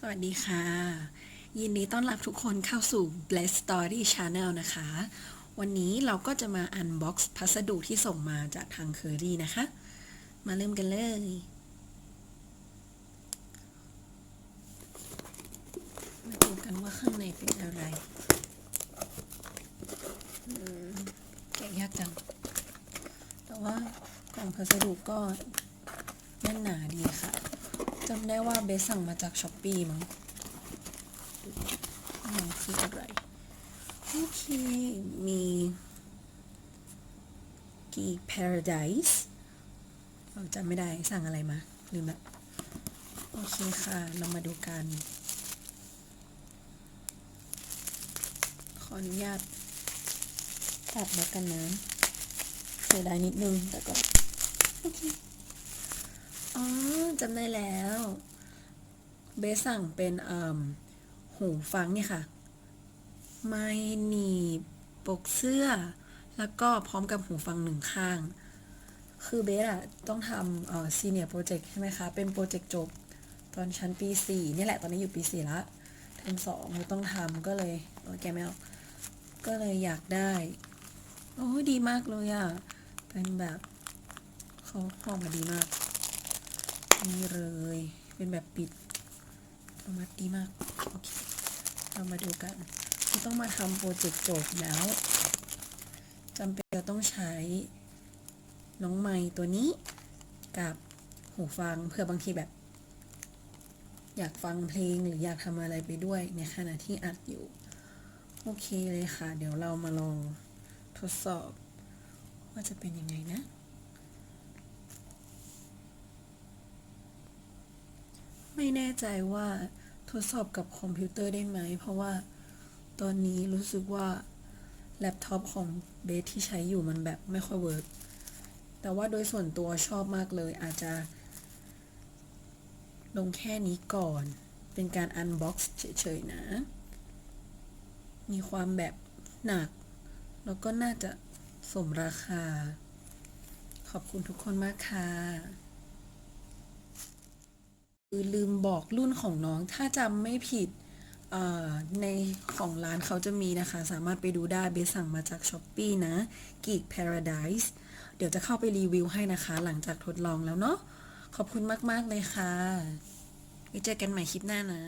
สวัสดีค่ะ ยินดีต้อนรับทุกคนเข้าสู่ Bless Story Channel นะคะ วันนี้เราก็จะมาอันบ็อกซ์พัสดุที่ส่งมาจากทางเคอรี่นะคะ มาเริ่มกันเลย มาดูกันว่าข้างในเป็นอะไรแกะยากจัง แต่ว่ากล่องพัสดุก็แน่นหนาดีค่ะำได้ว่าเบสสั่งมาจากช้อปปี้มั้งมันคืออะไรโอเค มีกีก Paradise จำไม่ได้สั่งอะไรมา ลืมละ โอเคค่ะ เรามาดูกัน ขออนุญาตตัดแล้วกันนะเสียดายนิดนึงแต่ก็ โอเค จำได้แล้ว เบสสั่งเป็นหูฟังเนี่ยค่ะ ไม่หนีปกเสื้อ แล้วก็พร้อมกับหูฟังหนึ่งข้าง คือเบสอะต้องทำเอ่อซีเนียร์โปรเจกต์ใช่ไหมคะ เป็นโปรเจกต์จบตอนชั้นปีสี่นี่แหละตอนนี้อยู่ปีสี่ละเทอมสองเราต้องทำก็เลยโอ้ยแกไม่เอาก็เลยอยากได้ โอ้ดีมากเลยอะเป็นแบบเขาออกมาดีมาก นี่เลย เป็นแบบปิดออกมาดีมาก โอเค เรามาดูกันเราต้องมาทำโปรเจกต์จบแล้วจำเป็นจะต้องใช้ น้องไม้ตัวนี้กับหูฟังเพื่อบางทีแบบ อยากฟังเพลงหรืออยากทำอะไรไปด้วยในขณะที่อัดอยู่ โอเคเลยค่ะ เดี๋ยวเรามาลองทดสอบว่าจะเป็นยังไงนะ ไม่แน่ใจว่าทดสอบกับคอมพิวเตอร์ได้ไหม เพราะว่าตอนนี้รู้สึกว่าแล็ปท็อปของเบสที่ใช้อยู่มันแบบไม่ค่อยเวิร์กแต่ว่าโดยส่วนตัวชอบมากเลยอาจจะ ลงแค่นี้ก่อน เป็นการอันบ็อกซ์เฉยๆนะ มีความแบบหนัก แล้วก็น่าจะสมราคา ขอบคุณทุกคนมากค่ะ ลืมบอกรุ่นของน้องถ้าจำไม่ผิดในของร้านเขาจะมีนะคะ สามารถไปดูได้เบสสั่งมาจาก s h อ p e e นะ Geek Paradise เดี๋ยวจะเข้าไปรีวิวให้นะคะ หลังจากทดลองแล้วเนาะขอบคุณมาก ๆ เลยค่ะไว้เจอกันใหม่คลิปหน้านะ